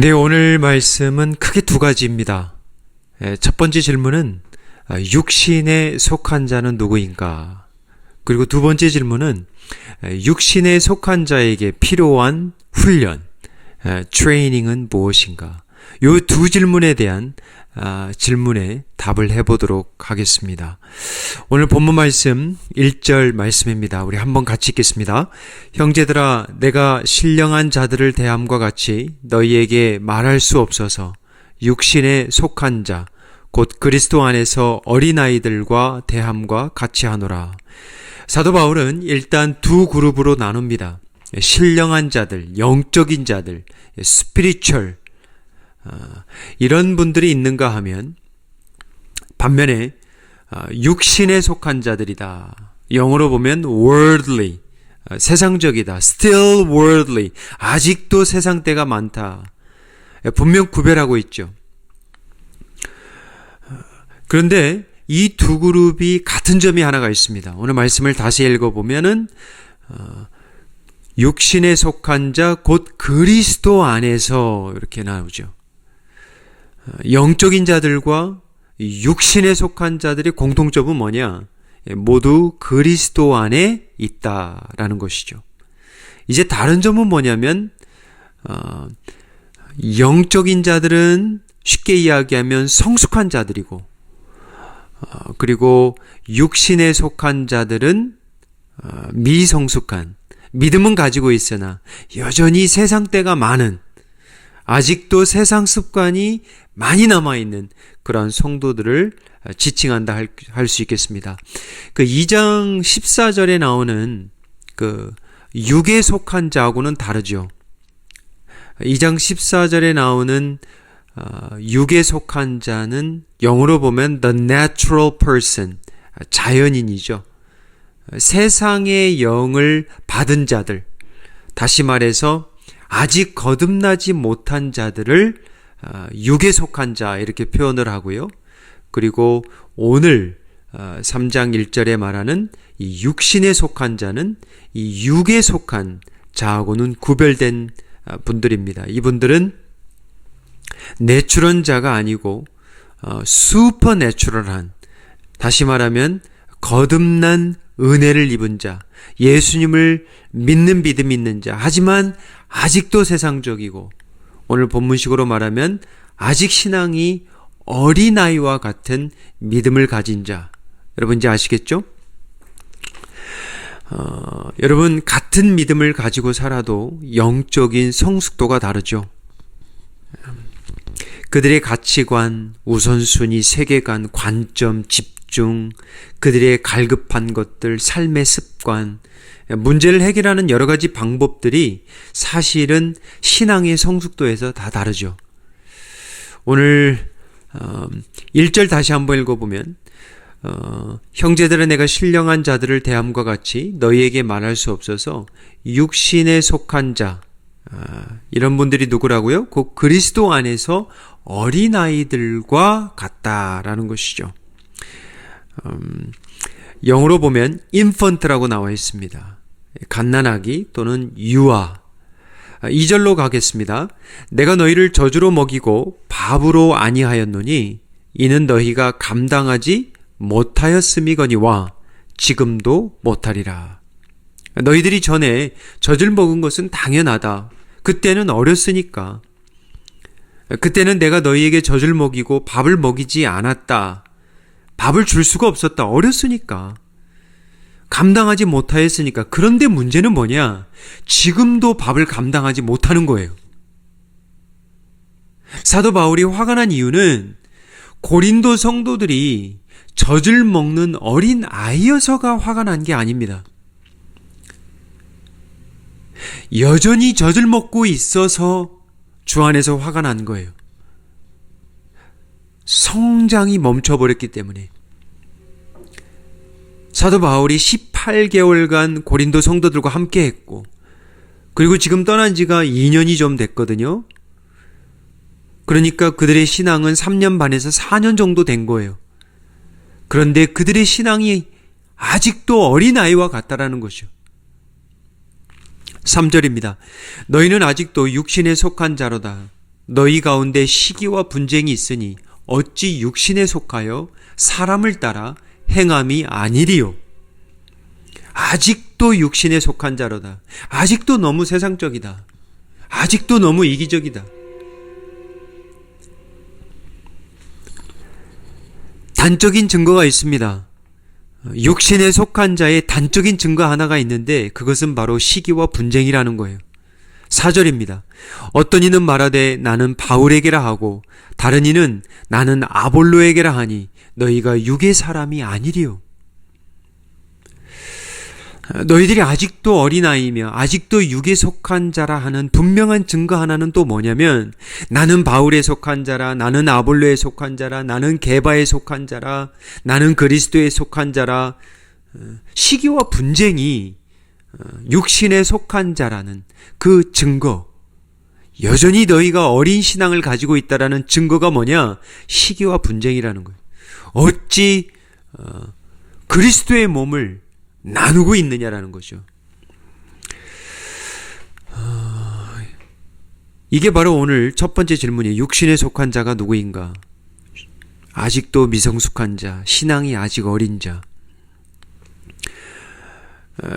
네, 오늘 말씀은 크게 두 가지입니다. 예, 첫 번째 질문은 아, 육신에 속한 자는 누구인가? 그리고 두 번째 질문은 예, 육신에 속한 자에게 필요한 훈련, 예, 트레이닝은 무엇인가? 이두 질문에 대한 아, 질문에 답을 해보도록 하겠습니다. 오늘 본문 말씀 1절 말씀입니다. 우리 한번 같이 읽겠습니다. 형제들아 내가 신령한 자들을 대함과 같이 너희에게 말할 수 없어서 육신에 속한 자 곧 그리스도 안에서 어린아이들과 대함과 같이 하노라. 사도 바울은 일단 두 그룹으로 나눕니다. 신령한 자들, 영적인 자들, 스피리추얼 이런 분들이 있는가 하면 반면에 아, 육신에 속한 자들이다. 영어로 보면 worldly 아, 세상적이다. still worldly 아직도 세상 때가 많다. 분명 구별하고 있죠. 그런데 이 두 그룹이 같은 점이 하나가 있습니다. 오늘 말씀을 다시 읽어보면은 어, 육신에 속한 자 곧 그리스도 안에서 이렇게 나오죠. 어, 영적인 자들과 육신에 속한 자들의 공통점은 뭐냐? 예, 모두 그리스도 안에 있다라는 것이죠. 이제 다른 점은 뭐냐면 어, 영적인 자들은 쉽게 이야기하면 성숙한 자들이고 어, 그리고 육신에 속한 자들은 어, 미성숙한 믿음은 가지고 있으나 여전히 세상 때가 많은 아직도 세상 습관이 많이 남아있는 그런 성도들을 지칭한다 할 수 있겠습니다. 그 2장 14절에 나오는 그 육에 속한 자하고는 다르죠. 2장 14절에 나오는 어, 육에 속한 자는 영어로 보면 the natural person, 자연인이죠. 세상의 영을 받은 자들, 다시 말해서 아직 거듭나지 못한 자들을 어, 육에 속한 자 이렇게 표현을 하고요. 그리고 오늘 3장 어, 1절에 말하는 이 육신에 속한 자는 이 육에 속한 자하고는 구별된 분들입니다. 이분들은 내추런 자가 아니고 어, 슈퍼 내추럴한 다시 말하면 거듭난 은혜를 입은 자, 예수님을 믿는 믿음 있는 자, 하지만 아직도 세상적이고 오늘 본문식으로 말하면 아직 신앙이 어린아이와 같은 믿음을 가진 자. 여러분 이제 아시겠죠? 어, 여러분 같은 믿음을 가지고 살아도 영적인 성숙도가 다르죠. 그들의 가치관, 우선순위, 세계관, 관점, 집 중, 그들의 갈급한 것들, 삶의 습관, 문제를 해결하는 여러 가지 방법들이 사실은 신앙의 성숙도에서 다 다르죠. 오늘 1절 어, 다시 한번 읽어보면 어, 형제들은 내가 신령한 자들을 대함과 같이 너희에게 말할 수 없어서 육신에 속한 자 아, 이런 분들이 누구라고요? 곧 그리스도 안에서 어린아이들과 같다라는 것이죠. 음, 영어로 보면 infant라고 나와 있습니다. 갓난아기 또는 유아. 2절로 가겠습니다. 내가 너희를 저주로 먹이고 밥으로 아니하였노니 이는 너희가 감당하지 못하였음이거니와 지금도 못하리라. 너희들이 전에 젖을 먹은 것은 당연하다. 그때는 어렸으니까. 그때는 내가 너희에게 젖을 먹이고 밥을 먹이지 않았다. 밥을 줄 수가 없었다. 어렸으니까. 감당하지 못하였으니까. 그런데 문제는 뭐냐? 지금도 밥을 감당하지 못하는 거예요. 사도 바울이 화가 난 이유는 고린도 성도들이 젖을 먹는 어린 아이여서가 화가 난 게 아닙니다. 여전히 젖을 먹고 있어서 주 안에서 화가 난 거예요. 성장이 멈춰버렸기 때문에. 사도 바울이 18개월간 고린도 성도들과 함께 했고, 그리고 지금 떠난 지가 2년이 좀 됐거든요. 그러니까 그들의 신앙은 3년 반에서 4년 정도 된 거예요. 그런데 그들의 신앙이 아직도 어린아이와 같다라는 것이요. 3절입니다. 너희는 아직도 육신에 속한 자로다. 너희 가운데 시기와 분쟁이 있으니 어찌 육신에 속하여 사람을 따라 행함이 아니리요. 아직도 육신에 속한 자로다. 아직도 너무 세상적이다. 아직도 너무 이기적이다. 단적인 증거가 있습니다. 육신에 속한 자의 단적인 증거 하나가 있는데 그것은 바로 시기와 분쟁이라는 거예요. 4절입니다. 어떤 이는 말하되 나는 바울에게라 하고 다른 이는 나는 아볼로에게라 하니 너희가 육의 사람이 아니리요. 너희들이 아직도 어린아이며 아직도 육에 속한 자라 하는 분명한 증거 하나는 또 뭐냐면 나는 바울에 속한 자라 나는 아볼로에 속한 자라 나는 게바에 속한 자라 나는 그리스도에 속한 자라 시기와 분쟁이 육신에 속한 자라는 그 증거 여전히 너희가 어린 신앙을 가지고 있다라는 증거가 뭐냐 시기와 분쟁이라는 거예요. 어찌 그리스도의 몸을 나누고 있느냐라는 거죠. 이게 바로 오늘 첫 번째 질문이에요. 육신에 속한 자가 누구인가? 아직도 미성숙한 자, 신앙이 아직 어린 자.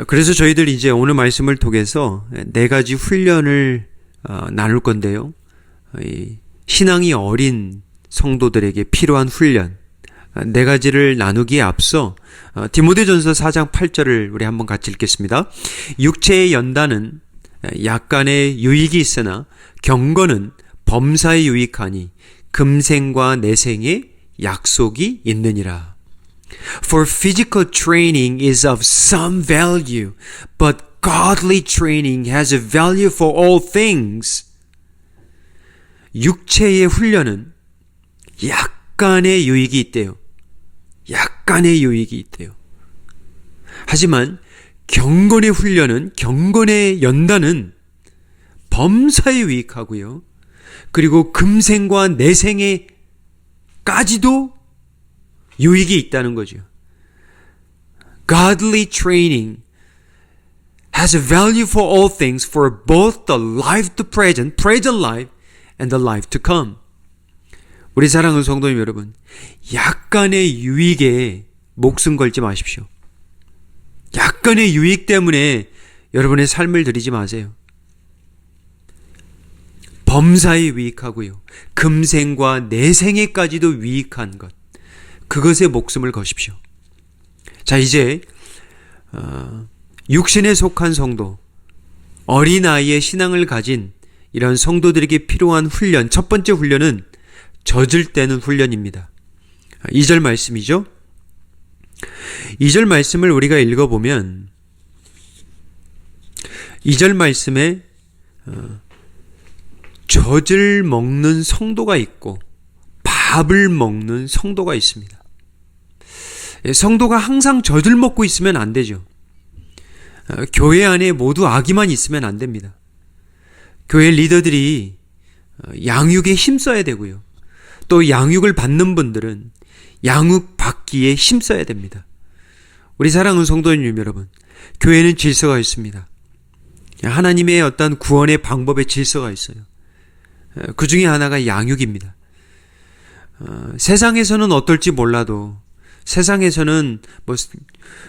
그래서 저희들 이제 오늘 말씀을 통해서 네 가지 훈련을 어, 나눌 건데요. 신앙이 어린 성도들에게 필요한 훈련. 네 가지를 나누기에 앞서 어, 디모데전서 4장 8절을 우리 한번 같이 읽겠습니다. 육체의 연단은 약간의 유익이 있으나 경건은 범사에 유익하니 금생과 내생에 약속이 있느니라. For physical training is of some value, but godly training has a value for all things. 육체의 훈련은 약간의 유익이 있대요. 약간의 유익이 있대요. 하지만 경건의 훈련은 경건의 연단은 범사에 유익하고요. 그리고 금생과 내생에까지도 유익이 있다는 거죠. Godly training has a value for all things for both the life to present, present life, and the life to come. 우리 사랑하는 성도님 여러분, 약간의 유익에 목숨 걸지 마십시오. 약간의 유익 때문에 여러분의 삶을 들이지 마세요. 범사에 유익하고요. 금생과 내생에까지도 유익한 것. 그것에 목숨을 거십시오. 자, 이제, 어, 육신에 속한 성도, 어린아이의 신앙을 가진 이런 성도들에게 필요한 훈련, 첫 번째 훈련은 젖을 때는 훈련입니다. 2절 말씀이죠. 2절 말씀을 우리가 읽어보면 2절 말씀에 어, 젖을 먹는 성도가 있고 밥을 먹는 성도가 있습니다. 예, 성도가 항상 젖을 먹고 있으면 안 되죠. 어, 교회 안에 모두 아기만 있으면 안 됩니다. 교회 리더들이 어, 양육에 힘써야 되고요. 또 양육을 받는 분들은 양육 받기에 힘써야 됩니다. 우리 사랑하는 성도님 여러분, 교회는 질서가 있습니다. 하나님의 어떤 구원의 방법의 질서가 있어요. 그 중에 하나가 양육입니다. 어, 세상에서는 어떨지 몰라도 세상에서는 뭐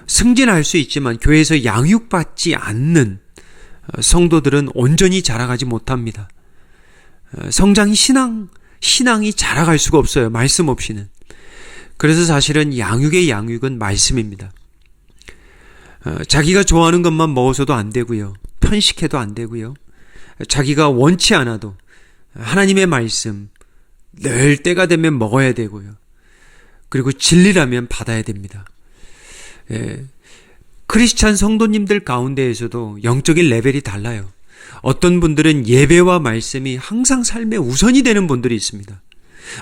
승진할 수 있지만 교회에서 양육받지 않는 어, 성도들은 온전히 자라가지 못합니다. 어, 성장이 신앙 신앙이 자라갈 수가 없어요. 말씀 없이는. 그래서 사실은 양육의 양육은 말씀입니다. 어, 자기가 좋아하는 것만 먹어서도 안 되고요. 편식해도 안 되고요. 자기가 원치 않아도 하나님의 말씀 늘 때가 되면 먹어야 되고요. 그리고 진리라면 받아야 됩니다. 예, 크리스찬 성도님들 가운데에서도 영적인 레벨이 달라요. 어떤 분들은 예배와 말씀이 항상 삶의 우선이 되는 분들이 있습니다.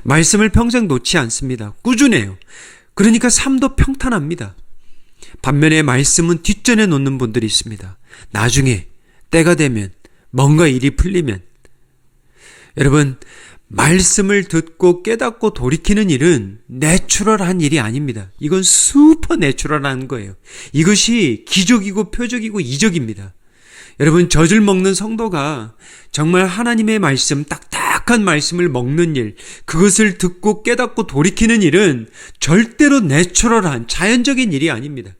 말씀을 평생 놓지 않습니다. 꾸준해요. 그러니까 삶도 평탄합니다. 반면에 말씀은 뒷전에 놓는 분들이 있습니다. 나중에 때가 되면 뭔가 일이 풀리면 여러분 말씀을 듣고 깨닫고 돌이키는 일은 내추럴한 일이 아닙니다. 이건 슈퍼 내추럴한 거예요. 이것이 기적이고 표적이고 이적입니다. 여러분 젖을 먹는 성도가 정말 하나님의 말씀 딱딱한 말씀을 먹는 일, 그것을 듣고 깨닫고 돌이키는 일은 절대로 내추럴한 자연적인 일이 아닙니다.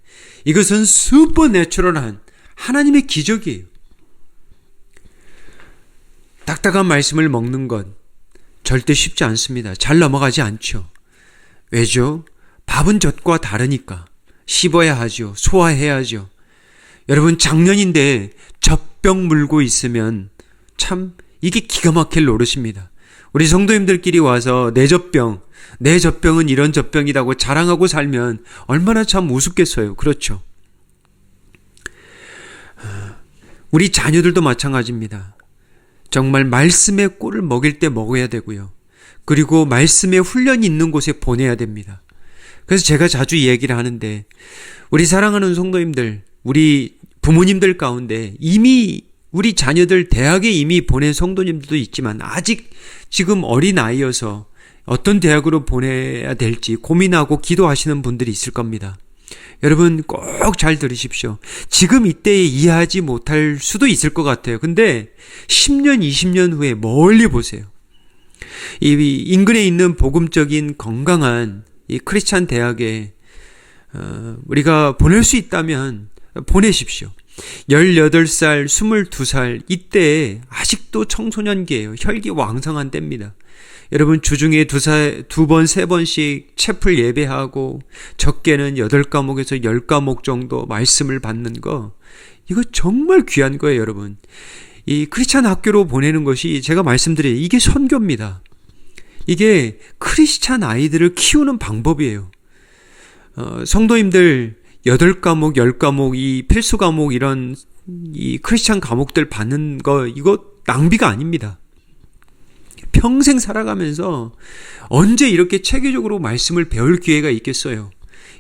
이것은 슈퍼 내추럴한 하나님의 기적이에요. 딱딱한 말씀을 먹는 것 절대 쉽지 않습니다. 잘 넘어가지 않죠. 왜죠? 밥은 젖과 다르니까 씹어야 하죠. 소화해야죠. 여러분 작년인데 젖병 물고 있으면 참 이게 기가 막힐 노릇입니다. 우리 성도님들끼리 와서 내 젖병, 내 젖병은 이런 젖병이라고 자랑하고 살면 얼마나 참 우습겠어요. 그렇죠. 우리 자녀들도 마찬가지입니다. 정말 말씀의 꼴을 먹일 때 먹어야 되고요. 그리고 말씀의 훈련이 있는 곳에 보내야 됩니다. 그래서 제가 자주 얘기를 하는데 우리 사랑하는 성도님들, 우리 부모님들 가운데 이미 우리 자녀들 대학에 이미 보낸 성도님들도 있지만 아직 지금 어린 아이여서 어떤 대학으로 보내야 될지 고민하고 기도하시는 분들이 있을 겁니다. 여러분 꼭 잘 들으십시오. 지금 이때에 이해하지 못할 수도 있을 것 같아요. 근데 10년, 20년 후에 멀리 보세요. 이 인근에 있는 복음적인 건강한 이 크리스찬 대학에 어, 우리가 보낼 수 있다면 보내십시오. 18살, 22살 이때 아직도 청소년기예요. 혈기 왕성한 때입니다. 여러분 주중에 두, 사, 두 번, 세 번씩 채플 예배하고 적게는 8과목에서 10과목 정도 말씀을 받는 거 이거 정말 귀한 거예요, 여러분. 이 크리스찬 학교로 보내는 것이 제가 말씀드린 이게 선교입니다. 이게 크리스찬 아이들을 키우는 방법이에요. 어, 성도님들 8과목, 10과목, 이 필수 과목 이런 이 크리스찬 과목들 받는 거 이거 낭비가 아닙니다. 평생 살아가면서 언제 이렇게 체계적으로 말씀을 배울 기회가 있겠어요?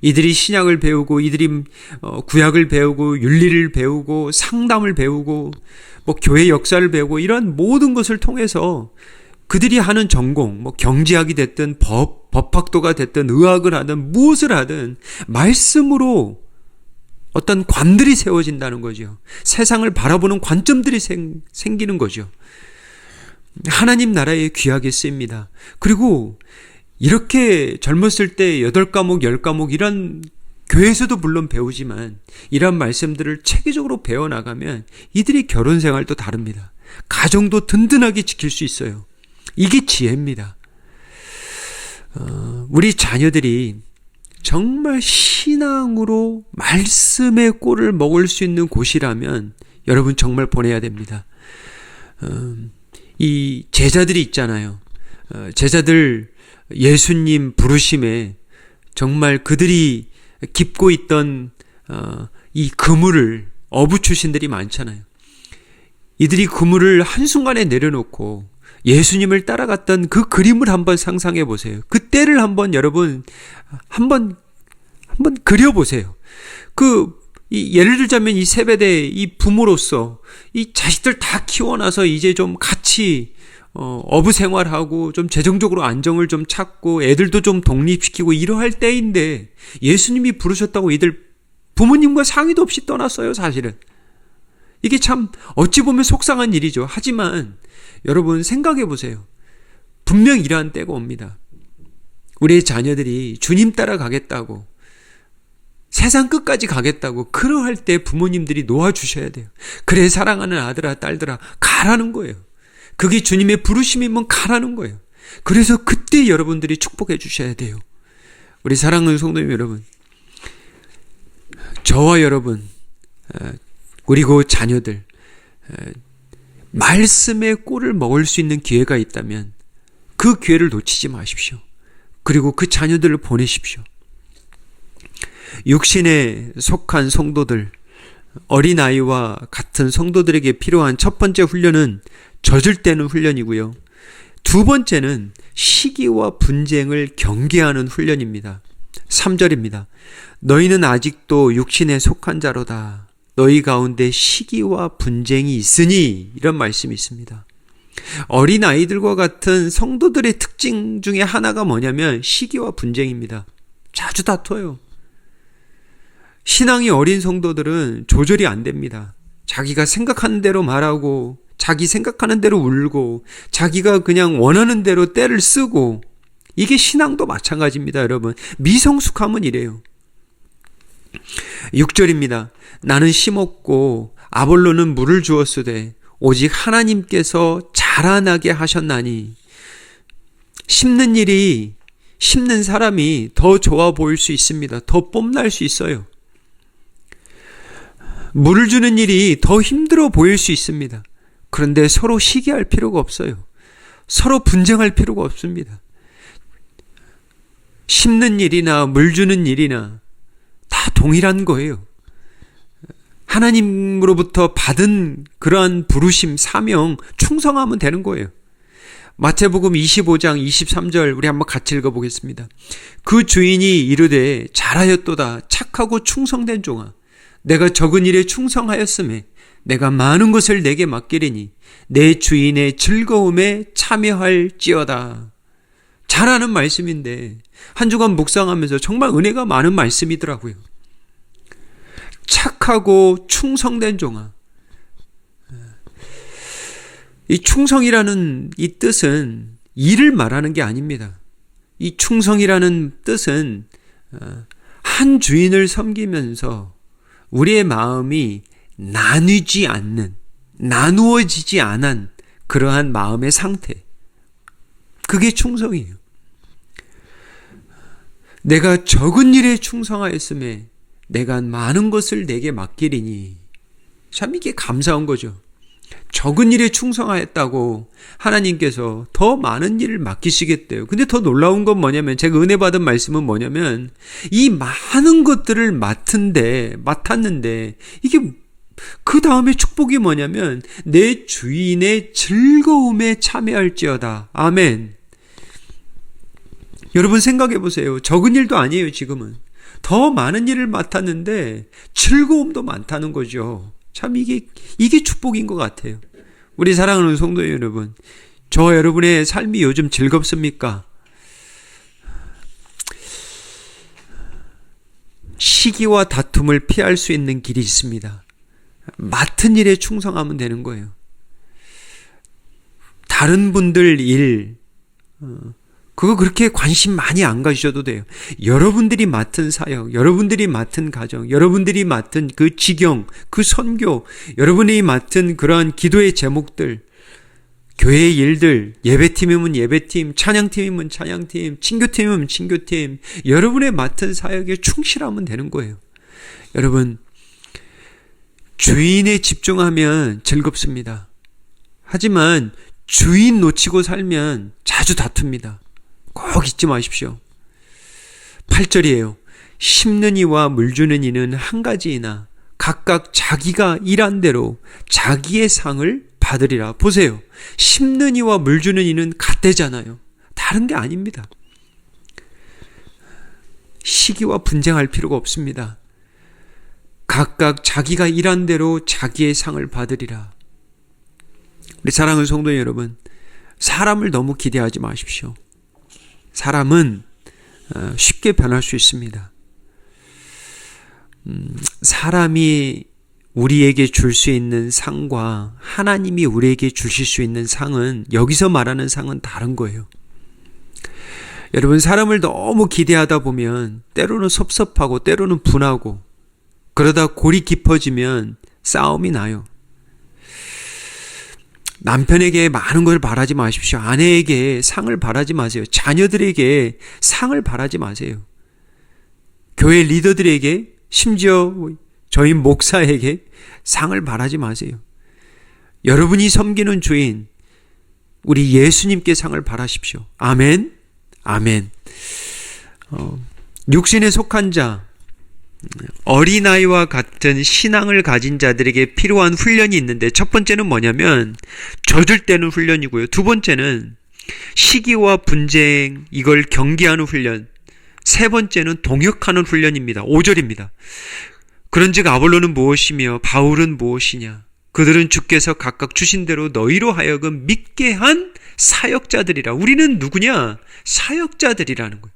이들이 신약을 배우고 이들이 어, 구약을 배우고 윤리를 배우고 상담을 배우고 뭐 교회 역사를 배우고 이런 모든 것을 통해서 그들이 하는 전공 뭐 경제학이 됐든 법 법학도가 됐든 의학을 하든 무엇을 하든 말씀으로 어떤 관들이 세워진다는 거죠. 세상을 바라보는 관점들이 생, 생기는 거죠. 하나님 나라에 귀하게 쓰입니다. 그리고 이렇게 젊었을 때 8과목, 10과목 이런 교회에서도 물론 배우지만 이런 말씀들을 체계적으로 배워나가면 이들이 결혼 생활도 다릅니다. 가정도 든든하게 지킬 수 있어요. 이게 지혜입니다. 어, 우리 자녀들이 정말 신앙으로 말씀의 꼴을 먹을 수 있는 곳이라면 여러분 정말 보내야 됩니다. 어, 이 제자들이 있잖아요. 어, 제자들 예수님 부르심에 정말 그들이 깊고 있던 어, 이 그물을 어부 출신들이 많잖아요. 이들이 그물을 한순간에 내려놓고 예수님을 따라갔던 그 그림을 한번 상상해 보세요. 그 때를 한번 여러분 한번 한번 그려 보세요. 그 이, 예를 들자면 이 세배대 이 부모로서 이 자식들 다 키워놔서 이제 좀 같이 어, 어부 생활하고 좀 재정적으로 안정을 좀 찾고 애들도 좀 독립시키고 이러할 때인데 예수님이 부르셨다고 이들 부모님과 상의도 없이 떠났어요, 사실은. 이게 참 어찌 보면 속상한 일이죠. 하지만 여러분 생각해 보세요. 분명 이러한 때가 옵니다. 우리의 자녀들이 주님 따라가겠다고 세상 끝까지 가겠다고 그러할 때 부모님들이 놓아주셔야 돼요. 그래 사랑하는 아들아 딸들아 가라는 거예요. 그게 주님의 부르심이면 가라는 거예요. 그래서 그때 여러분들이 축복해 주셔야 돼요. 우리 사랑하는 성도님 여러분 저와 여러분 그리고 자녀들 말씀의 꼴을 먹을 수 있는 기회가 있다면 그 기회를 놓치지 마십시오. 그리고 그 자녀들을 보내십시오. 육신에 속한 성도들, 어린아이와 같은 성도들에게 필요한 첫 번째 훈련은 젖을 때는 훈련이고요. 두 번째는 시기와 분쟁을 경계하는 훈련입니다. 3절입니다. 너희는 아직도 육신에 속한 자로다. 너희 가운데 시기와 분쟁이 있으니 이런 말씀이 있습니다. 어린 아이들과 같은 성도들의 특징 중에 하나가 뭐냐면 시기와 분쟁입니다. 자주 다퉈요. 신앙이 어린 성도들은 조절이 안 됩니다. 자기가 생각하는 대로 말하고 자기 생각하는 대로 울고 자기가 그냥 원하는 대로 때를 쓰고 이게 신앙도 마찬가지입니다, 여러분. 미성숙함은 이래요. 6절입니다. 나는 심었고 아볼로는 물을 주었으되 오직 하나님께서 자라나게 하셨나니 심는 일이 심는 사람이 더 좋아 보일 수 있습니다. 더 뽐날 수 있어요. 물을 주는 일이 더 힘들어 보일 수 있습니다. 그런데 서로 시기할 필요가 없어요. 서로 분쟁할 필요가 없습니다. 심는 일이나 물 주는 일이나 다 동일한 거예요. 하나님으로부터 받은 그러한 부르심, 사명, 충성하면 되는 거예요. 마태복음 25장 23절 우리 한번 같이 읽어보겠습니다. 그 주인이 이르되 잘하였도다 착하고 충성된 종아 내가 적은 일에 충성하였음에 내가 많은 것을 내게 맡기리니 내 주인의 즐거움에 참여할지어다. 잘하는 말씀인데 한 주간 묵상하면서 정말 은혜가 많은 말씀이더라고요. 착하고 충성된 종아. 이 충성이라는 이 뜻은 일을 말하는 게 아닙니다. 이 충성이라는 뜻은 어, 한 주인을 섬기면서 우리의 마음이 나뉘지 않는, 나누어지지 않은 그러한 마음의 상태. 그게 충성이에요. 내가 적은 일에 충성하였음에 내가 많은 것을 내게 맡기리니. 참 이게 감사한 거죠. 적은 일에 충성하였다고 하나님께서 더 많은 일을 맡기시겠대요. 근데 더 놀라운 건 뭐냐면 제가 은혜 받은 말씀은 뭐냐면 이 많은 것들을 맡은데 맡았는데 이게 그 다음에 축복이 뭐냐면 내 주인의 즐거움에 참여할지어다. 아멘. 여러분 생각해 보세요. 적은 일도 아니에요, 지금은. 더 많은 일을 맡았는데 즐거움도 많다는 거죠. 참 이게 이게 축복인 것 같아요. 우리 사랑하는 성도 여러분, 저 여러분의 삶이 요즘 즐겁습니까? 시기와 다툼을 피할 수 있는 길이 있습니다. 맡은 일에 충성하면 되는 거예요. 다른 분들 일, 어, 그거 그렇게 관심 많이 안 가셔도 돼요. 여러분들이 맡은 사역, 여러분들이 맡은 가정, 여러분들이 맡은 그 지경, 그 선교, 여러분이 맡은 그러한 기도의 제목들, 교회의 일들, 예배팀이면 예배팀, 찬양팀이면 찬양팀, 친교팀이면 친교팀, 여러분의 맡은 사역에 충실하면 되는 거예요. 여러분, 주인에 집중하면 즐겁습니다. 하지만 주인 놓치고 살면 자주 다툽니다. 꼭 잊지 마십시오. 8절이에요. 심는 이와 물 주는 이는 한 가지이나 각각 자기가 일한 대로 자기의 상을 받으리라. 보세요. 심는 이와 물 주는 이는 같대잖아요. 다른 게 아닙니다. 시기와 분쟁할 필요가 없습니다. 각각 자기가 일한 대로 자기의 상을 받으리라. 우리 사랑하는 성도 여러분, 사람을 너무 기대하지 마십시오. 사람은 어, 쉽게 변할 수 있습니다. 음, 사람이 우리에게 줄 수 있는 상과 하나님이 우리에게 주실 수 있는 상은 여기서 말하는 상은 다른 거예요. 여러분, 사람을 너무 기대하다 보면 때로는 섭섭하고 때로는 분하고 그러다 골이 깊어지면 싸움이 나요. 남편에게 많은 걸 바라지 마십시오. 아내에게 상을 바라지 마세요. 자녀들에게 상을 바라지 마세요. 교회 리더들에게 심지어 저희 목사에게 상을 바라지 마세요. 여러분이 섬기는 주인, 우리 예수님께 상을 바라십시오. 아멘. 아멘. 어, 육신에 속한 자, 어린아이와 같은 신앙을 가진 자들에게 필요한 훈련이 있는데 첫 번째는 뭐냐면 젖을 때는 훈련이고요. 두 번째는 시기와 분쟁 이걸 경계하는 훈련. 세 번째는 동역하는 훈련입니다. 5절입니다. 그런즉 아볼로는 무엇이며 바울은 무엇이냐? 그들은 주께서 각각 주신 대로 너희로 하여금 믿게 한 사역자들이라. 우리는 누구냐? 사역자들이라는 거예요.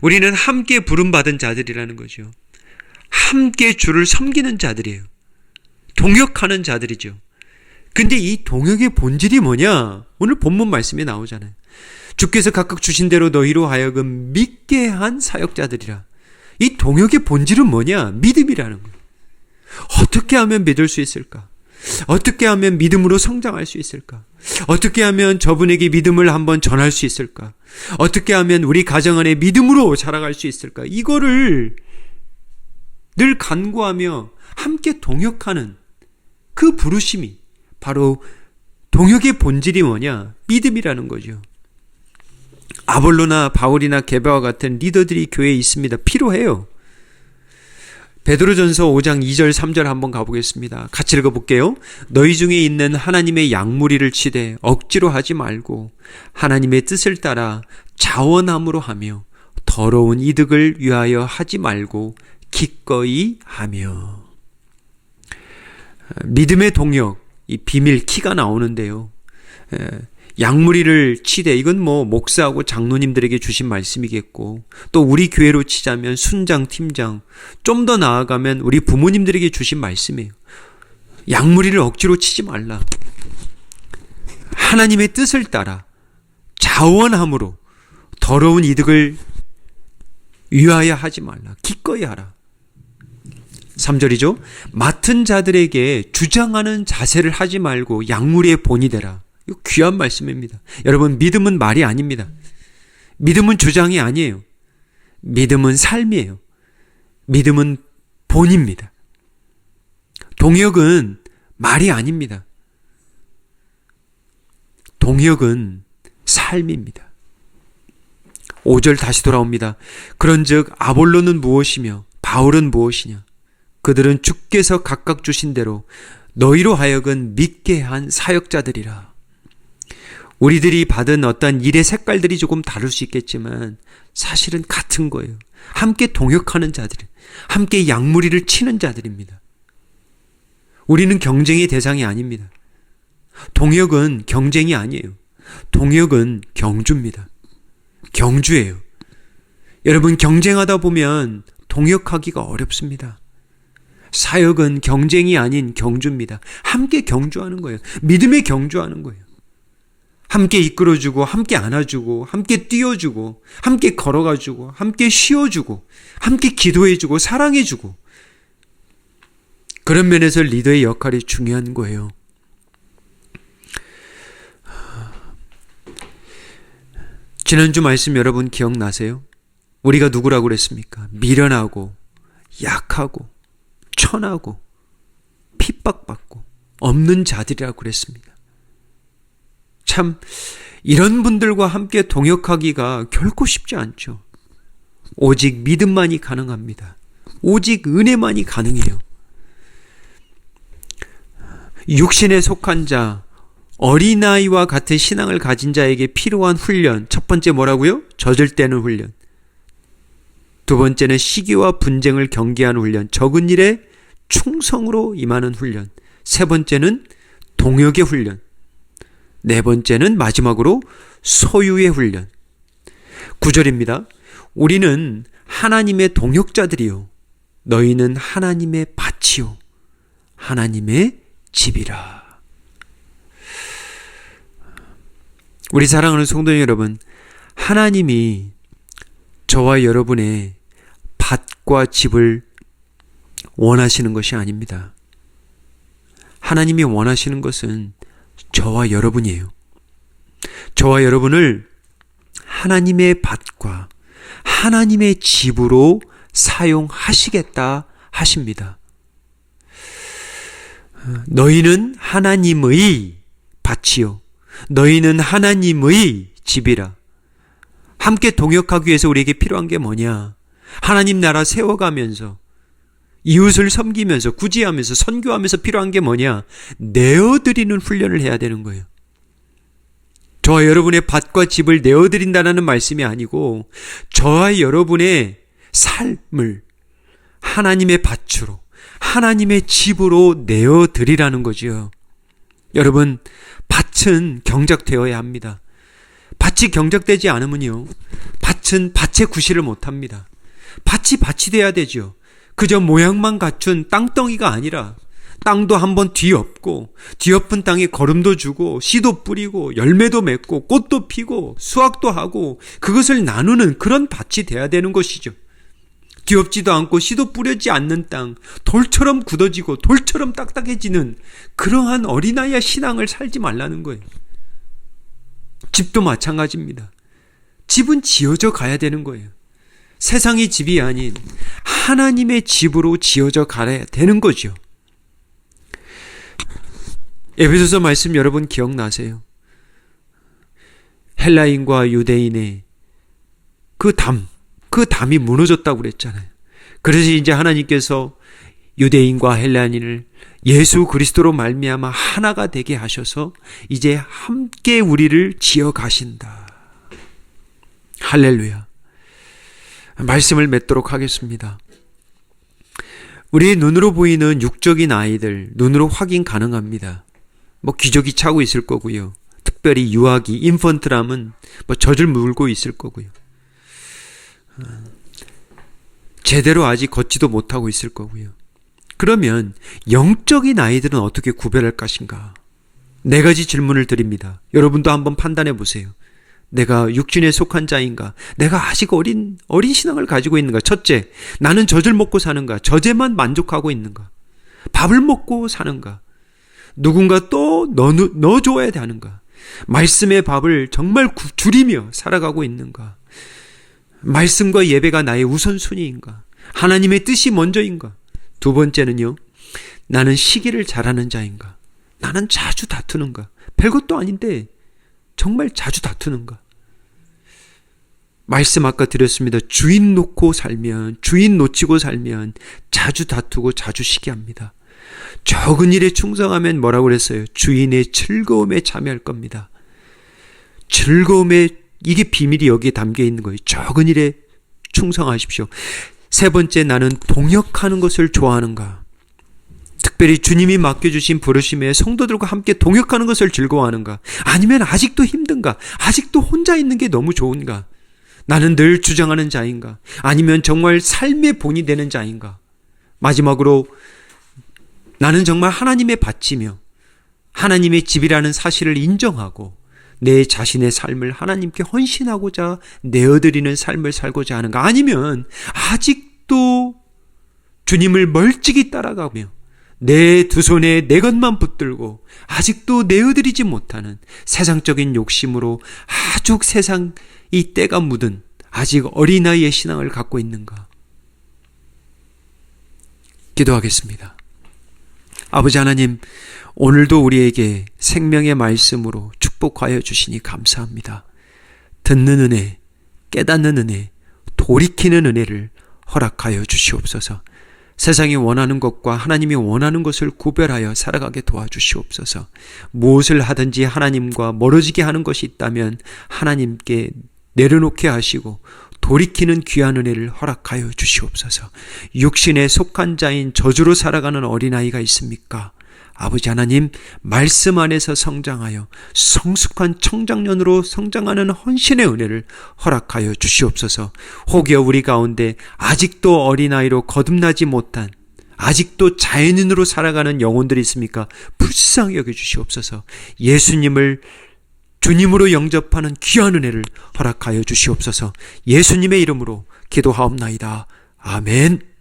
우리는 함께 부름받은 자들이라는 거죠. 함께 주를 섬기는 자들이에요. 동역하는 자들이죠. 근데 이 동역의 본질이 뭐냐? 오늘 본문 말씀에 나오잖아요. 주께서 각각 주신 대로 너희로 하여금 믿게 한 사역자들이라. 이 동역의 본질은 뭐냐? 믿음이라는 거예요. 어떻게 하면 믿을 수 있을까? 어떻게 하면 믿음으로 성장할 수 있을까? 어떻게 하면 저분에게 믿음을 한번 전할 수 있을까? 어떻게 하면 우리 가정 안에 믿음으로 자라갈 수 있을까? 이거를 늘 간구하며 함께 동역하는 그 부르심이 바로 동역의 본질이 뭐냐? 믿음이라는 거죠. 아볼로나 바울이나 게바와 같은 리더들이 교회에 있습니다. 필요해요. 베드로전서 5장 2절 3절 한번 가보겠습니다. 같이 읽어볼게요. 너희 중에 있는 하나님의 양무리를 치되 억지로 하지 말고 하나님의 뜻을 따라 자원함으로 하며 더러운 이득을 위하여 하지 말고 기꺼이 하며 믿음의 동력 이 비밀 키가 나오는데요. 양무리를 치되 이건 뭐 목사하고 장로님들에게 주신 말씀이겠고 또 우리 교회로 치자면 순장 팀장 좀 더 나아가면 우리 부모님들에게 주신 말씀이에요. 양무리를 억지로 치지 말라. 하나님의 뜻을 따라 자원함으로 더러운 이득을 위하여 하지 말라. 기꺼이 하라. 3절이죠. 맡은 자들에게 주장하는 자세를 하지 말고 약물의 본이 되라. 이거 귀한 말씀입니다. 여러분, 믿음은 말이 아닙니다. 믿음은 주장이 아니에요. 믿음은 삶이에요. 믿음은 본입니다. 동역은 말이 아닙니다. 동역은 삶입니다. 5절 다시 돌아옵니다. 그런즉 아볼로는 무엇이며 바울은 무엇이냐? 그들은 주께서 각각 주신 대로 너희로 하여금 믿게 한 사역자들이라. 우리들이 받은 어떤 일의 색깔들이 조금 다를 수 있겠지만 사실은 같은 거예요. 함께 동역하는 자들, 함께 양무리를 치는 자들입니다. 우리는 경쟁의 대상이 아닙니다. 동역은 경쟁이 아니에요. 동역은 경주입니다. 경주예요. 여러분 경쟁하다 보면 동역하기가 어렵습니다. 사역은 경쟁이 아닌 경주입니다. 함께 경주하는 거예요. 믿음의 경주하는 거예요. 함께 이끌어주고, 함께 안아주고, 함께 띄워주고, 함께 걸어가주고, 함께 쉬어주고, 함께 기도해주고, 사랑해주고. 그런 면에서 리더의 역할이 중요한 거예요. 지난주 말씀 여러분 기억나세요? 우리가 누구라고 그랬습니까? 미련하고, 약하고, 천하고 핍박받고 없는 자들이라고 그랬습니다. 참 이런 분들과 함께 동역하기가 결코 쉽지 않죠. 오직 믿음만이 가능합니다. 오직 은혜만이 가능해요. 육신에 속한 자, 어린아이와 같은 신앙을 가진 자에게 필요한 훈련. 첫 번째 뭐라고요? 젖을 때는 훈련. 두 번째는 시기와 분쟁을 경계하는 훈련. 적은 일에 충성으로 임하는 훈련. 세 번째는 동역의 훈련. 네 번째는 마지막으로 소유의 훈련. 구절입니다. 우리는 하나님의 동역자들이요. 너희는 하나님의 밭이요. 하나님의 집이라. 우리 사랑하는 성도 여러분, 하나님이 저와 여러분의 밭과 집을 원하시는 것이 아닙니다. 하나님이 원하시는 것은 저와 여러분이에요. 저와 여러분을 하나님의 밭과 하나님의 집으로 사용하시겠다 하십니다. 너희는 하나님의 밭이요. 너희는 하나님의 집이라. 함께 동역하기 위해서 우리에게 필요한 게 뭐냐? 하나님 나라 세워가면서 이웃을 섬기면서 구제하면서 선교하면서 필요한 게 뭐냐? 내어드리는 훈련을 해야 되는 거예요. 저와 여러분의 밭과 집을 내어드린다는 말씀이 아니고 저와 여러분의 삶을 하나님의 밭으로 하나님의 집으로 내어드리라는 거지요. 여러분 밭은 경작되어야 합니다. 밭이 경작되지 않으면요. 밭은 밭의 구실을 못합니다. 밭이 밭이 돼야 되죠. 그저 모양만 갖춘 땅덩이가 아니라 땅도 한번 뒤엎고 뒤엎은 땅에 거름도 주고 씨도 뿌리고 열매도 맺고 꽃도 피고 수확도 하고 그것을 나누는 그런 밭이 돼야 되는 것이죠. 뒤엎지도 않고 씨도 뿌려지 않는 땅, 돌처럼 굳어지고 돌처럼 딱딱해지는 그러한 어린아이의 신앙을 살지 말라는 거예요. 집도 마찬가지입니다. 집은 지어져 가야 되는 거예요. 세상의 집이 아닌 하나님의 집으로 지어져 가야 되는 거죠. 에베소서 말씀 여러분 기억나세요? 헬라인과 유대인의 그 담, 그 담이 무너졌다고 그랬잖아요. 그래서 이제 하나님께서 유대인과 헬라인을 예수 그리스도로 말미암아 하나가 되게 하셔서 이제 함께 우리를 지어 가신다. 할렐루야. 말씀을 맺도록 하겠습니다. 우리 눈으로 보이는 육적인 아이들 눈으로 확인 가능합니다. 뭐 기저귀 차고 있을 거고요. 특별히 유아기 인펀트람은 뭐 젖을 물고 있을 거고요. 제대로 아직 걷지도 못하고 있을 거고요. 그러면 영적인 아이들은 어떻게 구별할 것인가? 네 가지 질문을 드립니다. 여러분도 한번 판단해 보세요. 내가 육신에 속한 자인가? 내가 아직 어린, 어린 신앙을 가지고 있는가? 첫째, 나는 젖을 먹고 사는가? 젖에만 만족하고 있는가? 밥을 먹고 사는가? 누군가 또 넣어, 넣어줘야 하는가? 말씀의 밥을 정말 구, 줄이며 살아가고 있는가? 말씀과 예배가 나의 우선순위인가? 하나님의 뜻이 먼저인가? 두 번째는요, 나는 시기를 잘하는 자인가? 나는 자주 다투는가? 별것도 아닌데, 정말 자주 다투는가? 말씀 아까 드렸습니다. 주인 놓고 살면, 주인 놓치고 살면 자주 다투고 자주 시기합니다. 적은 일에 충성하면 뭐라고 그랬어요? 주인의 즐거움에 참여할 겁니다. 즐거움에 이게 비밀이 여기에 담겨 있는 거예요. 적은 일에 충성하십시오. 세 번째 나는 동역하는 것을 좋아하는가? 특별히 주님이 맡겨주신 부르심에 성도들과 함께 동역하는 것을 즐거워하는가? 아니면 아직도 힘든가? 아직도 혼자 있는 게 너무 좋은가? 나는 늘 주장하는 자인가? 아니면 정말 삶의 본이 되는 자인가? 마지막으로 나는 정말 하나님의 밭이며 하나님의 집이라는 사실을 인정하고 내 자신의 삶을 하나님께 헌신하고자 내어드리는 삶을 살고자 하는가? 아니면 아직도 주님을 멀찍이 따라가며 내 두 손에 내 것만 붙들고 아직도 내어드리지 못하는 세상적인 욕심으로 아주 세상 이 때가 묻은 아직 어린아이의 신앙을 갖고 있는가? 기도하겠습니다. 아버지 하나님, 오늘도 우리에게 생명의 말씀으로 축복하여 주시니 감사합니다. 듣는 은혜, 깨닫는 은혜, 돌이키는 은혜를 허락하여 주시옵소서. 세상이 원하는 것과 하나님이 원하는 것을 구별하여 살아가게 도와주시옵소서. 무엇을 하든지 하나님과 멀어지게 하는 것이 있다면 하나님께 내려놓게 하시고 돌이키는 귀한 은혜를 허락하여 주시옵소서. 육신에 속한 자인 저주로 살아가는 어린아이가 있습니까? 아버지 하나님, 말씀 안에서 성장하여 성숙한 청장년으로 성장하는 헌신의 은혜를 허락하여 주시옵소서. 혹여 우리 가운데 아직도 어린아이로 거듭나지 못한 아직도 자연인으로 살아가는 영혼들이 있습니까? 불쌍히 여겨 주시옵소서. 예수님을 주님으로 영접하는 귀한 은혜를 허락하여 주시옵소서. 예수님의 이름으로 기도하옵나이다. 아멘.